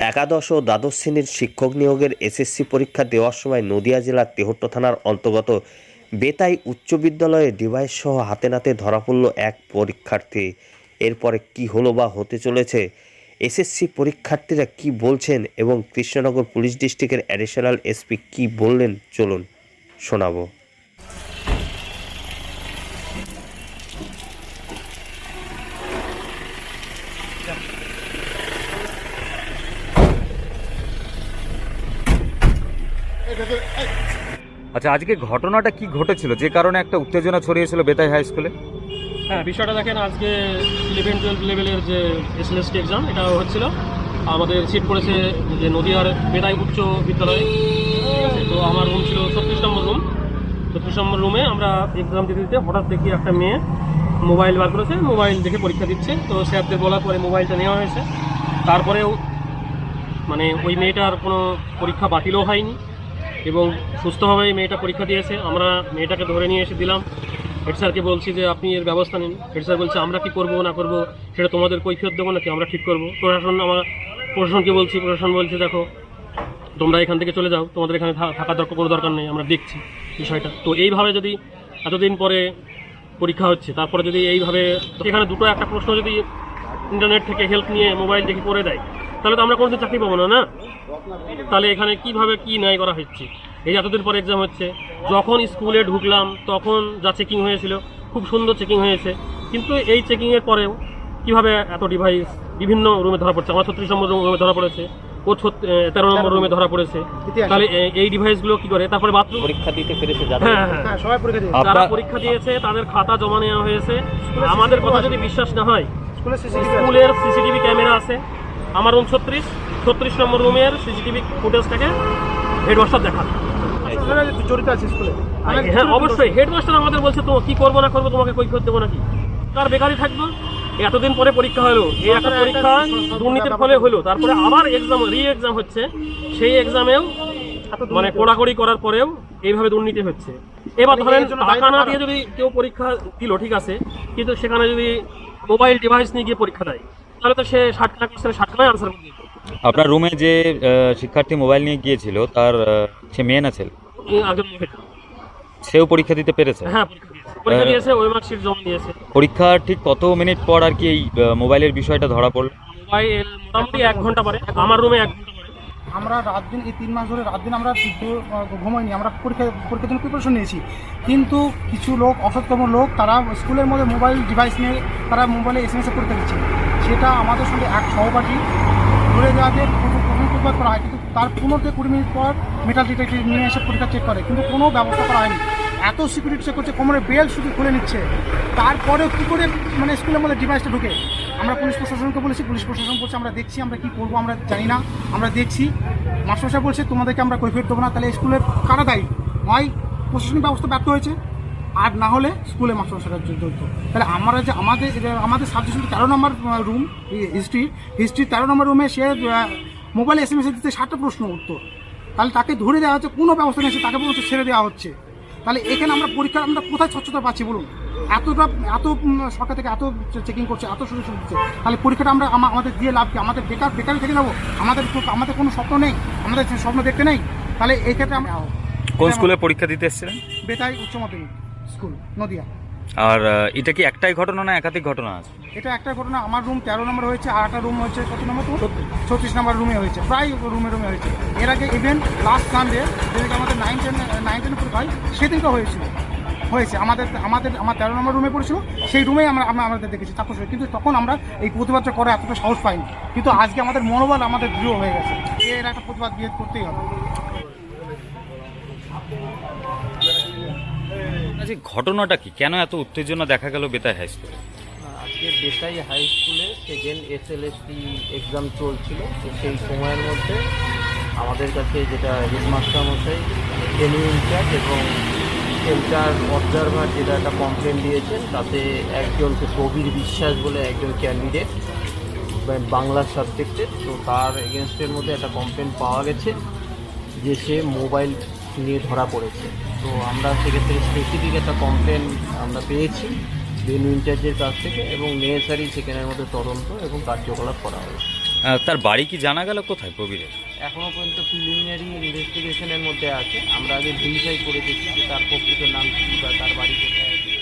একাদশ ও দ্বাদশ শ্রেণির শিক্ষক নিয়োগের এসএসসি পরীক্ষা দেওয়ার সময় নদিয়া জেলার তেহট্ট থানার অন্তর্গত বেতাই উচ্চ বিদ্যালয়ে ডিভাইস সহ হাতে নাতে ধরা পড়ল এক পরীক্ষার্থী। এরপরে কি হলো বা হতে চলেছে? এসএসসি পরীক্ষার্থীরা কি বলছেন এবং কৃষ্ণনগর পুলিশ ডিস্ট্রিক্টের অ্যাডিশনাল এসপি কি বললেন? চলুন শোনাবো। আচ্ছা আজকে ঘটনাটা কি ঘটেছিল? যে কারণে একটা উত্তেজনা ছড়িয়েছিল বেতাই হাই স্কুলে হ্যাঁ বিষয়টা দেখেন, আজকে ইলেভেন টুয়েলভ লেভেলের যে এসএলএসটি এক্সাম এটা হচ্ছিল। আমাদের সিট পড়েছে যে নদীয়ার বেতাই উচ্চ বিদ্যালয়ে। তো আমার রুম ছিল ছত্রিশ নম্বর রুম ছত্রিশ নম্বর রুমে আমরা এক্সাম দিতে দিতে হঠাৎ দেখি একটা মেয়ে মোবাইল বার করেছে মোবাইল দেখে পরীক্ষা দিচ্ছে। তো স্যারদের বলার পরে মোবাইলটা নেওয়া হয়েছে। তারপরেও মানে ওই মেয়েটার কোনো পরীক্ষা বাতিলও হয়নি। এবং সুস্থভাবে মেয়েটা পরীক্ষা দিয়েছে। আমরা মেয়েটাকে ধরে নিয়ে এসে দিলাম। হেড স্যারকে বলছি যে, আপনি এর ব্যবস্থা নিন। হেড স্যার বলছে, আমরা কি করব, না করব? সেটা তোমাদের কৈফিয়ত দেবো নাকি আমরা ঠিক করব? প্রশাসন, আমার প্রশাসনকে বলছি, প্রশাসন বলছে, দেখো, তোমরা এখান থেকে চলে যাও। তোমাদের এখানে থা- থাকার দরকার, কোনো দরকার নেই। আমরা দেখছি বিষয়টা। তো এইভাবে যদি এতদিন পরে পরীক্ষা হচ্ছে, তারপরে যদি এইভাবে এখানে দুটো একটা প্রশ্ন যদি ইন্টারনেট থেকে হেল্প নিয়ে মোবাইল দেখে করে দেয়, তাহলে তো আমরা কোনোদিন চাকরি পাবো না না? তাহলে এখানে কীভাবে কি ন্যায় করা হচ্ছে? এই এতদিন পরে এক্সাম হচ্ছে যখন স্কুলে ঢুকলাম তখন যা চেকিং হয়েছিল খুব সুন্দর চেকিং হয়েছে। কিন্তু এই চেকিংয়ের পরেও কীভাবে এত ডিভাইস বিভিন্ন রুমে ধরা পড়ছে? আমার ছত্রিশ নম্বর রুমে ধরা পড়েছে ও তেরো নম্বর রুমে ধরা পড়েছে। তাহলে এই ডিভাইসগুলো কি করে? তারপরে বাথরুম পরীক্ষা দিতে পেরেছে হ্যাঁ হ্যাঁ। হ্যাঁ সবাই পরীক্ষা দিয়ে যারা পরীক্ষা দিয়েছে তাদের খাতা জমা নেওয়া হয়েছে। আমাদের কথা যদি বিশ্বাস না হয় স্কুলের সিসিটিভি ক্যামেরা আছে। আমার রুম ছত্রিশ ছত্রিশ নম্বর রুমের সিসিটিভি ফুটেজটাকে হেডমাস্টার দেখান। জড়িত আছে স্কুলে হ্যাঁ অবশ্যই। হেডমাস্টার আমাদের বলছে তো কি করব না করব তোমাকে কৈফিয়ত দেবো নাকি? তার বেকারই থাকব? এতদিন পরে পরীক্ষা হলো। এই একটা পরীক্ষা দুর্নীতির ফলে হলো। তারপরে আবার এক্সাম রি এক্সাম হচ্ছে। সেই এক্সামেও মানে কোড়াকড়ি করার পরেও এইভাবে দুর্নীতি হচ্ছে। এবার ধরেন এর টাকা না দিয়ে যদি কেউ পরীক্ষা দিল ঠিক আছে। কিন্তু সেখানে যদি মোবাইল ডিভাইস নিয়ে গিয়ে পরীক্ষা দেয় তাহলে তো সে ষাট টাকা কোশ্চেনে ষাট টাকায় আনসার আপনার রুমে যে শিক্ষার্থী মোবাইল নিয়ে গিয়েছিল তার সে মেয়ে না ছেলে? মহিলা। সেও পরীক্ষা দিতে পেরেছে? হ্যাঁ পরীক্ষা দিয়েছে। পরীক্ষা দিয়েছে ওই মার্কশিট জমা দিয়েছে। পরীক্ষার ঠিক কত মিনিট পর আর কি এই মোবাইলের বিষয়টা ধরা পড়ল? মোবাইল মোটামুটি এক ঘণ্টা পরে আমার রুমে এক ঘণ্টা পরে। আমরা রাত দিন এই তিন মাস ধরে রাত দিন আমরা ঘুমাইনি আমরা পরীক্ষা পরীক্ষার জন্য প্রিপারেশন নিয়েছি। কিন্তু কিছু লোক অসৎকর্ম লোক তারা স্কুলের মধ্যে মোবাইল ডিভাইস নিয়ে তারা মোবাইলে এস এম এস পরীক্ষা দিচ্ছে। সেটা আমাদের সঙ্গে এক সহপাঠী ধরে যাওয়াতে প্রতিবাদ করা হয়। কিন্তু তার পনেরো থেকে কুড়ি মিনিট পর মেটাল ডিটেক্টিভ নিয়ে এসে পরীক্ষা চেক করে। কিন্তু কোনো ব্যবস্থা করা হয়নি। এত সিকিউরিটি চেক করছে, কোমরে বেল শুধু খুলে নিচ্ছে। তারপরেও কী করে মানে স্কুলের মধ্যে ডিভাইসটা ঢুকে? আমরা পুলিশ প্রশাসনকে বলেছি, পুলিশ প্রশাসন বলছে, আমরা দেখছি, আমরা কি করব, আমরা জানি না, আমরা দেখছি। মাস্টারসাহেব বলছে, তোমাদেরকে আমরা কৈফিয়ত দেবো না। তাহলে স্কুলের কারা দায়ী? হয় প্রশাসনিক ব্যবস্থা ব্যর্থ হয়েছে। আর না হলে স্কুলে মাস্টারসাহেব জড়িত তাহলে আমরা যে আমাদের আমাদের সাবজেক্ট তেরো নম্বর রুম হিস্ট্রি হিস্ট্রি তেরো নম্বর রুমে সে মোবাইলে এস এম এস দিতে ষাটটা প্রশ্ন উত্তর তাহলে তাকে ধরে দেওয়া হচ্ছে কোনো ব্যবস্থা নেই তাকে বলছে ছেড়ে দেওয়া হচ্ছে। তাহলে এখানে আমরা পরীক্ষা আমরা কোথায় স্বচ্ছতা পাচ্ছি বলুন? এতটা এত সরকার থেকে এত চেকিং করছে এত সুযোগ সুবিধা দিচ্ছে। তাহলে পরীক্ষাটা আমরা আমাদের দিয়ে লাভ কি? আমাদের বেকার বেকারই থেকে নেব? আমাদের আমাদের কোনো স্বপ্ন নেই? আমাদের স্বপ্ন দেখতে নেই? তাহলে এই ক্ষেত্রে আমরা কোন স্কুলে পরীক্ষা দিতে এসেছিলেন? বেতাই উচ্চ মাধ্যমিক। স্কুল নদিয়া। আর এটা কি একটাই ঘটনা না একাধিক ঘটনা আছে? এটা একটা ঘটনা আমার রুম তেরো নম্বর হয়েছে আর একটা রুম হয়েছে কত নম্বর তো? ছত্রিশ নম্বর রুমে হয়েছে প্রায় রুমে রুমে হয়েছে। এর আগে ইভেন্ট লাস্ট সানডে যেদিকে আমাদের নাইন টেন নাইন টেন হয় সেদিনকে হয়েছিল। হয়েছে আমাদের আমাদের আমার তেরো নম্বর রুমে পড়েছিল সেই রুমেই আমরা আমরা আমাদের দেখেছি তাপস কিন্তু তখন আমরা এই প্রতিবাদটা করে এতটা সাহস পাইনি। কিন্তু আজকে আমাদের মনোবল আমাদের দৃঢ় হয়ে গেছে এর একটা প্রতিবাদ বিয়ে করতেই হবে। ঘটনাটা কি? কেন এত উত্তেজনা দেখা গেল বেতাই হাই স্কুলে আজকে বেতাই হাই স্কুলে সেকেন্ড এসএলএসটি এক্সাম চলছিল, তো সেই সময়ের মধ্যে আমাদের কাছে যেটা হেডমাস্টার মশাই ট্রেনিং ইনচার্জ এবং সেন্টার অবজারভার যেটা একটা কমপ্লেন দিয়েছেন, তাতে একজনকে প্রবীর বিশ্বাস বলে একজন ক্যান্ডিডেট বাংলা সাবজেক্টে তো তার এগেনস্টের মধ্যে একটা কমপ্লেন পাওয়া গেছে, যে সে মোবাইল নিয়ে ধরা পড়েছে। তো আমরা সেক্ষেত্রে স্পেসিফিক একটা কমপ্লেন আমরা পেয়েছি বেন ইনচার্জের কাছ থেকে এবং নেসারি সেখানের মধ্যে তদন্ত এবং কার্যকলাপ করা হয়েছে। তার বাড়ি কি জানা গেল কোথায় প্রবীরের? এখনও পর্যন্ত প্রিলিমিনারি ইনভেস্টিগেশনের মধ্যে আছে। আমরা আগে ভেরিফাই করে দেখি যে তার প্রকৃত নাম কী বা তার বাড়ি কোথায় আছে।